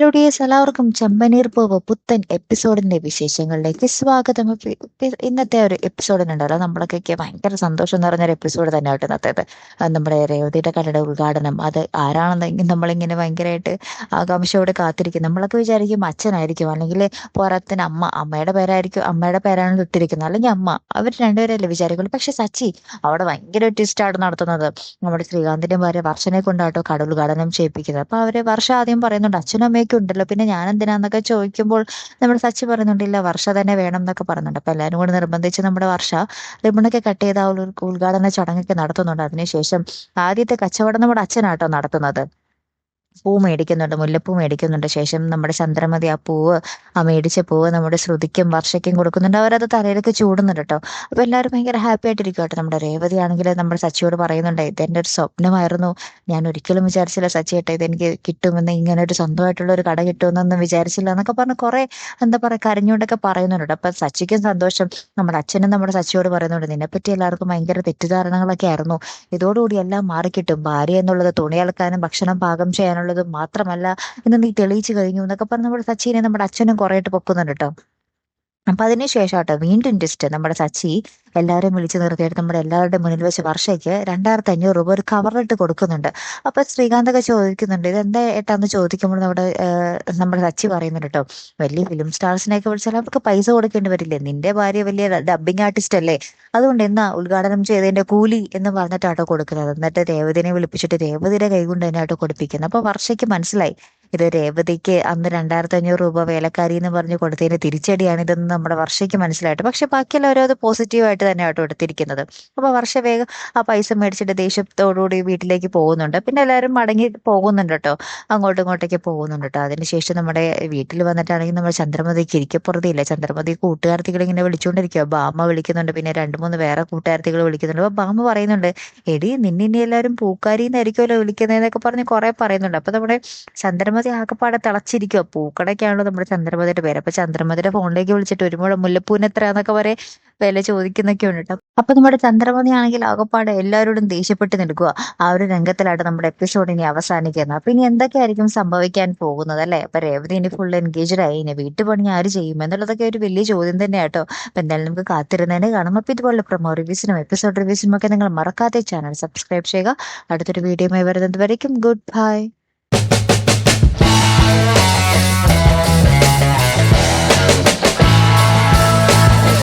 Hello dears എല്ലാവർക്കും ചെമ്പനീർ പൂവ് പുത്തൻ എപ്പിസോഡിന്റെ വിശേഷങ്ങളിലേക്ക് സ്വാഗതം. ഇന്നത്തെ ഒരു എപ്പിസോഡിനുണ്ടല്ലോ. നമ്മളൊക്കെ ഭയങ്കര സന്തോഷം നിറഞ്ഞൊരു എപ്പിസോഡ് തന്നെയായിട്ട് ഇന്നത്തേത്. അത് നമ്മുടെ രേവതിയുടെ കടയുടെ ഉദ്ഘാടനം. അത് ആരാണെന്ന് നമ്മളിങ്ങനെ ഭയങ്കരമായിട്ട് ആകാംക്ഷയോടെ കാത്തിരിക്കും. നമ്മളൊക്കെ വിചാരിക്കും അച്ഛനായിരിക്കും. അല്ലെങ്കിൽ പോരാത്തിന് അമ്മ അമ്മയുടെ പേരായിരിക്കും അമ്മയുടെ പേരാണ് ഇട്ടിരിക്കുന്നത്. അല്ലെങ്കിൽ അമ്മ അവർ രണ്ടുപേരല്ലേ വിചാരിക്കുള്ളൂ. പക്ഷെ സച്ചി അവിടെ ഭയങ്കര ട്വിസ്റ്റാണ് നടത്തുന്നത്. നമ്മുടെ ശ്രീകാന്തിന്റെ ഭാര്യ വർഷനെ കൊണ്ടാട്ടോ കട ഉദ്ഘാടനം ചെയ്യിപ്പിക്കുന്നത്. അപ്പൊ അവർ വർഷ ആദ്യം പറയുന്നുണ്ട് അച്ഛനും അമ്മയൊക്കെ ഉണ്ടല്ലോ. പിന്നെ ഞാൻ എന്തിനാന്നൊക്കെ ചോദിക്കുമ്പോൾ നമ്മുടെ സച്ചി പറയുന്നുണ്ടില്ല വർഷ തന്നെ വേണം എന്നൊക്കെ പറയുന്നുണ്ട് അപ്പൊ എല്ലാവരും കൂടി നിർബന്ധിച്ച് നമ്മുടെ വർഷ റിബണൊക്കെ കട്ട് ചെയ്ത ഉദ്ഘാടന ചടങ്ങൊക്കെ നടത്തുന്നുണ്ട്. അതിനുശേഷം ആദ്യത്തെ കച്ചവടം നമ്മുടെ അച്ഛനാട്ടോ നടത്തുന്നത്. പൂ മേടിക്കുന്നുണ്ട് മുല്ലപ്പൂ മേടിക്കുന്നുണ്ട്. ശേഷം നമ്മുടെ ചന്ദ്രമതി ആ പൂവ് ആ മേടിച്ച പൂവ് നമ്മുടെ ശ്രുതിക്കും വർഷയ്ക്കും കൊടുക്കുന്നുണ്ട്. അവരത് തലയിലൊക്കെ ചൂടുന്നുണ്ട് കേട്ടോ. അപ്പൊ എല്ലാവരും ഭയങ്കര ഹാപ്പി ആയിട്ടിരിക്കും കേട്ടോ. നമ്മുടെ രേവതി ആണെങ്കിൽ നമ്മുടെ സച്ചിയോട് പറയുന്നുണ്ട് ഇതെന്റെ ഒരു സ്വപ്നമായിരുന്നു. ഞാൻ ഒരിക്കലും വിചാരിച്ചില്ല സച്ചി ഏട്ടാ ഇതെനിക്ക് കിട്ടുമെന്ന്. ഇങ്ങനെ ഒരു സ്വന്തമായിട്ടുള്ള ഒരു കട കിട്ടുമെന്നൊന്നും വിചാരിച്ചില്ല എന്നൊക്കെ പറഞ്ഞ് കുറെ എന്താ പറയാ കരഞ്ഞുകൊണ്ടൊക്കെ പറയുന്നുണ്ട്. അപ്പൊ സച്ചിക്കും സന്തോഷം. നമ്മുടെ അച്ഛനും നമ്മുടെ സച്ചിയോട് പറയുന്നുണ്ട് നിന്നെപ്പറ്റി എല്ലാവർക്കും ഭയങ്കര തെറ്റിദ്ധാരണകളൊക്കെ ആയിരുന്നു. ഇതോടുകൂടി എല്ലാം മാറിക്കിട്ടും. ഭാര്യ എന്നുള്ളത് തുണി അലക്കാനും ഭക്ഷണം പാകം ചെയ്യാനുള്ളതും മാത്രമല്ല ഇന്ന് നീ തെളിയിച്ചു കഴിഞ്ഞു എന്നൊക്കെ പറഞ്ഞ് നമ്മുടെ സച്ചിനെ നമ്മുടെ അച്ഛനും കുറേയായിട്ട് പൊക്കുന്നുണ്ട് കേട്ടോ. അപ്പൊ അതിനുശേഷം കേട്ടോ വീണ്ടും ടെസ്റ്റ് നമ്മുടെ സച്ചി എല്ലാവരെയും വിളിച്ചു നിർത്തിയിട്ട് നമ്മുടെ എല്ലാവരുടെ മുന്നിൽ വെച്ച് വർഷയ്ക്ക് രണ്ടായിരത്തി അഞ്ഞൂറ് രൂപ ഒരു കവറിലിട്ട് കൊടുക്കുന്നുണ്ട്. അപ്പൊ ശ്രീകാന്തൊക്കെ ചോദിക്കുന്നുണ്ട് ഇത് എന്താ ഏട്ടാന്ന് ചോദിക്കുമ്പോൾ നമ്മുടെ നമ്മുടെ സച്ചി പറയുന്നുണ്ട് കേട്ടോ വലിയ ഫിലിം സ്റ്റാർസിനെയൊക്കെ വിളിച്ചാൽ അവർക്ക് പൈസ കൊടുക്കേണ്ടി വരില്ലേ? നിന്റെ ഭാര്യ വലിയ ഡബിങ് ആർട്ടിസ്റ്റ് അല്ലേ? അതുകൊണ്ട് എന്നാ ഉദ്ഘാടനം ചെയ്തതിന്റെ കൂലി എന്ന് പറഞ്ഞിട്ടാട്ടോ കൊടുക്കുന്നത്. എന്നിട്ട് രേവതിനെ വിളിപ്പിച്ചിട്ട് രേവതിയുടെ കൈകൊണ്ട് തന്നെയാട്ടോ കൊടുപ്പിക്കുന്നത് അപ്പോൾ വർഷയ്ക്ക് മനസ്സിലായി ഇത് രേവതിക്ക് അന്ന് രണ്ടായിരത്തി അഞ്ഞൂറ് രൂപ വേലക്കാരി എന്ന് പറഞ്ഞ് കൊടുത്തതിന് തിരിച്ചടിയാണ് ഇതെന്ന് നമ്മുടെ വർഷയ്ക്ക് മനസ്സിലായിട്ട്. പക്ഷെ ബാക്കിയുള്ളവരും അത് പോസിറ്റീവായിട്ട് തന്നെ ആട്ടോ എടുത്തിരിക്കുന്നത്. അപ്പൊ വർഷ വേഗം ആ പൈസ മേടിച്ചിട്ട് ദേഷ്യത്തോടുകൂടി വീട്ടിലേക്ക് പോകുന്നുണ്ട്. പിന്നെ എല്ലാവരും മടങ്ങി പോകുന്നുണ്ട് കേട്ടോ. അങ്ങോട്ടും ഇങ്ങോട്ടേക്ക് പോകുന്നുണ്ട് കേട്ടോ. അതിനുശേഷം നമ്മുടെ വീട്ടിൽ വന്നിട്ടാണെങ്കിൽ നമ്മൾ ചന്ദ്രമതിക്ക് ഇരിക്കപ്പുറത്തില്ല ചന്ദ്രമതി കൂട്ടുകാർത്തികൾ ഇങ്ങനെ വിളിച്ചുകൊണ്ടിരിക്കുക ബാമ വിളിക്കുന്നുണ്ട്. പിന്നെ രണ്ട് മൂന്ന് വേറെ കൂട്ടുകാർത്തികൾ വിളിക്കുന്നുണ്ട്. അപ്പൊ ബാമ പറയുന്നുണ്ട് എടി നിന്നെ എല്ലാവരും പൂക്കാരി എന്നായിരിക്കുമല്ലോ വിളിക്കുന്നതെന്നൊക്കെ പറഞ്ഞ് കുറെ പറയുന്നുണ്ട്. അപ്പൊ നമ്മുടെ ചന്ദ്രമതി ആകപ്പാടെ തിളച്ചിരിക്കുക പൂക്കടയ്ക്കാണല്ലോ നമ്മുടെ ചന്ദ്രമതിയുടെ പേര്. അപ്പൊ ചന്ദ്രമതിയുടെ ഫോണിലേക്ക് വിളിച്ചിട്ട് ഒരു മുല്ലപ്പൂവിന് എത്രയാന്നൊക്കെ വരെ വില ചോദിക്കുന്നൊക്കെ ഉണ്ട് കേട്ടോ അപ്പൊ നമ്മുടെ ചന്ദ്രമതി ആണെങ്കിൽ ആകെപ്പാടെ എല്ലാവരോടും ദേഷ്യപ്പെട്ട് നിൽക്കുക ആ ഒരു രംഗത്തിലായിട്ട് നമ്മുടെ എപ്പിസോഡ് ഇനി അവസാനിക്കുന്നത് അപ്പൊ ഇനി എന്തൊക്കെയായിരിക്കും സംഭവിക്കാൻ പോകുന്നത് അല്ലെ? അപ്പൊ രേവതി ഇനി ഫുൾ എൻഗേജ്ഡ് ആയി. ഇനി വീട്ടുപണി ആര് ചെയ്യും എന്നുള്ളതൊക്കെ ഒരു വലിയ ചോദ്യം തന്നെയാട്ടോ അപ്പൊ എന്തായാലും നമുക്ക് കാത്തിരുന്നതിന് കാണാം. അപ്പൊ ഇതുപോലെ പ്രൊമോ റിവ്യൂസിനും എപ്പിസോഡ് റിവ്യൂസിനും ഒക്കെ നിങ്ങൾ മറക്കാതെ ചാനൽ സബ്സ്ക്രൈബ് ചെയ്യുക. അടുത്തൊരു വീഡിയോയുമായി വരുന്നത് വരയ്ക്കും ഗുഡ് ബൈ